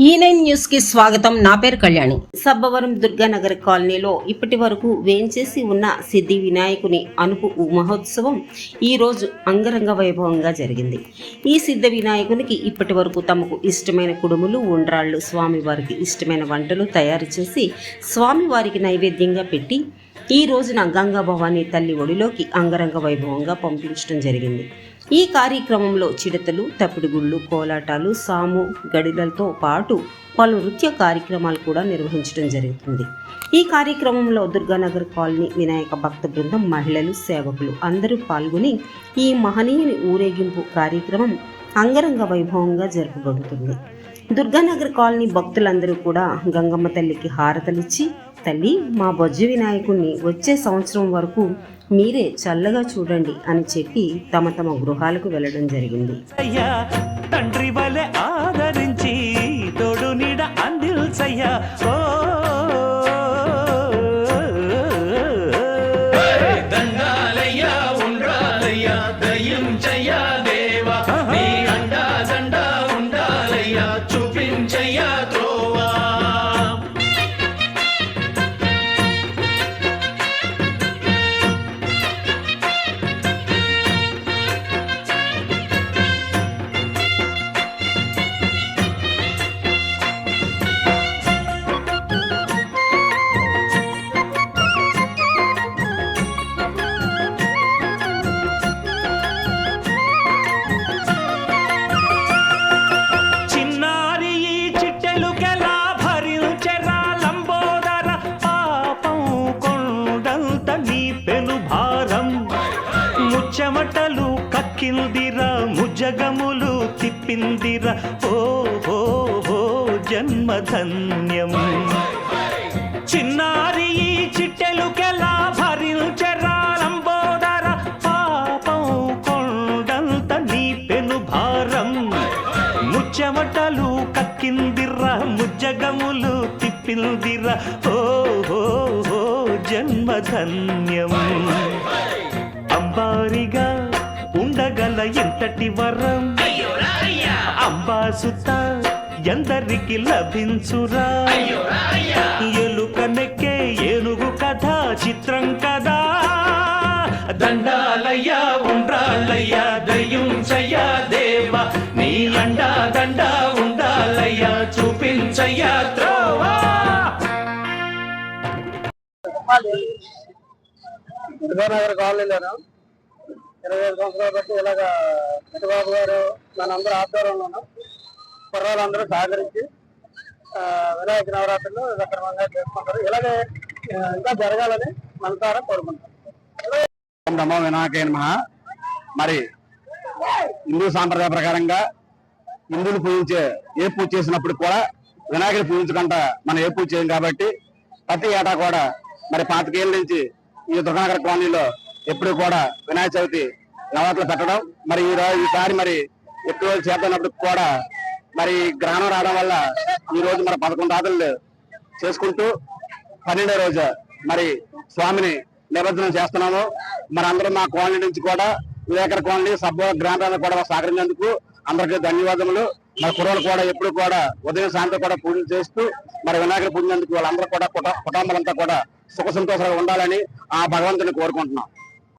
E ఈ nine న్యూస్కి స్వాగతం. నా పేరు కళ్యాణి. సబ్బవరం దుర్గానగర్ కాలనీలో ఇప్పటి వరకు వేంచేసి ఉన్న సిద్ధి వినాయకుని అనుపు మహోత్సవం ఈ రోజు అంగరంగ వైభవంగా జరిగింది. ఈ సిద్ధ వినాయకునికి ఇప్పటి వరకు తమకు ఇష్టమైన కుడుములు ఉండ్రాళ్ళు స్వామివారికి ఇష్టమైన వంటలు తయారు చేసి స్వామివారికి నైవేద్యంగా పెట్టి ఈ రోజున గంగా భవానీ తల్లి ఒడిలోకి అంగరంగ వైభవంగా పంపించడం జరిగింది. ఈ కార్యక్రమంలో చిడతలు తప్పిడిగుళ్ళు కోలాటాలు సాము గడిలతో పాటు పలు నృత్య కార్యక్రమాలు కూడా నిర్వహించడం జరుగుతుంది. ఈ కార్యక్రమంలో దుర్గానగర్ కాలనీ వినాయక భక్త బృందం మహిళలు సేవకులు అందరూ పాల్గొని ఈ మహనీయుని ఊరేగింపు కార్యక్రమం అంగరంగ వైభవంగా జరుపబడుతుంది దుర్గానగర్ కాలనీ భక్తులందరూ కూడా గంగమ్మ తల్లికి హారతలిచ్చి తల్లి మా బొజ్జు వినాయకుణ్ణి వచ్చే సంవత్సరం వరకు మీరే చల్లగా చూడండి అని చెప్పి తమ తమ గృహాలకు వెళ్ళడం జరిగింది. అయ్యా తండ్రి వలె ఆదరించి తోడు నీడ అందిల్సయ్యా ఓ దండాలయ్యా ముజగములు తిప్పిందిర. ఓ హో హో జన్మధన్యం. చిన్నారి ఈ చిట్టెలుకెలా భరించెరా లంబోదర? పాపం కొండంత నీ పెను భారం. ముచ్చమటలు కక్కిందిర్రా ముజ్జగములు తిప్పిందిరా. ఓ హో హో జన్మధన్యం. అంతటి ఎంతటి వరం అంబాసుత ఎందరికి లభించురా. ఎలుక నెక్కే ఏనుగు కథ చిత్రం కదా. దండాలయ్యా ఉండాలయ్యా దయ్యించయ్యా దేవా. నీ అండా దండా ఉండాలయ్యా చూపించయ్యా త్రోవా. విజయనగర్ కాలనీలోను? ఇరవై ఐదు సంవత్సరాలు బట్టి ఇలాగ చిట్టుబాబు గారు మనందరూ ఆధ్వర్యంలోను కుర్రాలందరూ సహకరించి వినాయక నవరాత్రులు సక్రమంగా చేసుకుంటారు. ఇలాగే ఇంకా జరగాలని మనసారా కోరుకుంటాం నమో వినాయక నమః. మరి హిందూ సాంప్రదాయ ప్రకారంగా హిందువులు పూజించే ఏ పూజ చేసినప్పుడు కూడా వినాయకుడు పూజించకుండా మనం ఏ పూజ చేయం కాబట్టి ప్రతి ఏటా కూడా మరి పాతికేళ్ళ నుంచి ఈ దుర్గానగర్ కాలనీలో ఎప్పుడు కూడా వినాయక చవితి నవరాత్రులు పెట్టడం. మరి ఈ రోజు ఈసారి మరి ఎక్కువ రోజులు చేస్తున్నప్పుడు కూడా మరి గ్రహణం రావడం వల్ల ఈ రోజు మరి పదకొండు రాత్రులు చేసుకుంటూ పన్నెండో రోజు మరి స్వామిని నిమజ్జనం చేస్తున్నాము. మరి అందరూ మా కాలనీ నుంచి కూడా విలేకర కాలనీ సభ గ్రామాలను కూడా సహకరించేందుకు అందరికీ ధన్యవాదములు. మరి కుర్రలు కూడా ఎప్పుడు కూడా ఉదయం సాయంత్రం కూడా పూజలు చేస్తూ మరి వినాయకుడు పూజనందుకు వాళ్ళందరూ కూడా కుట- కుటుంబాలంతా కూడా సుఖ సంతోషాలు ఉండాలని ఆ భగవంతుని కోరుకుంటున్నాం.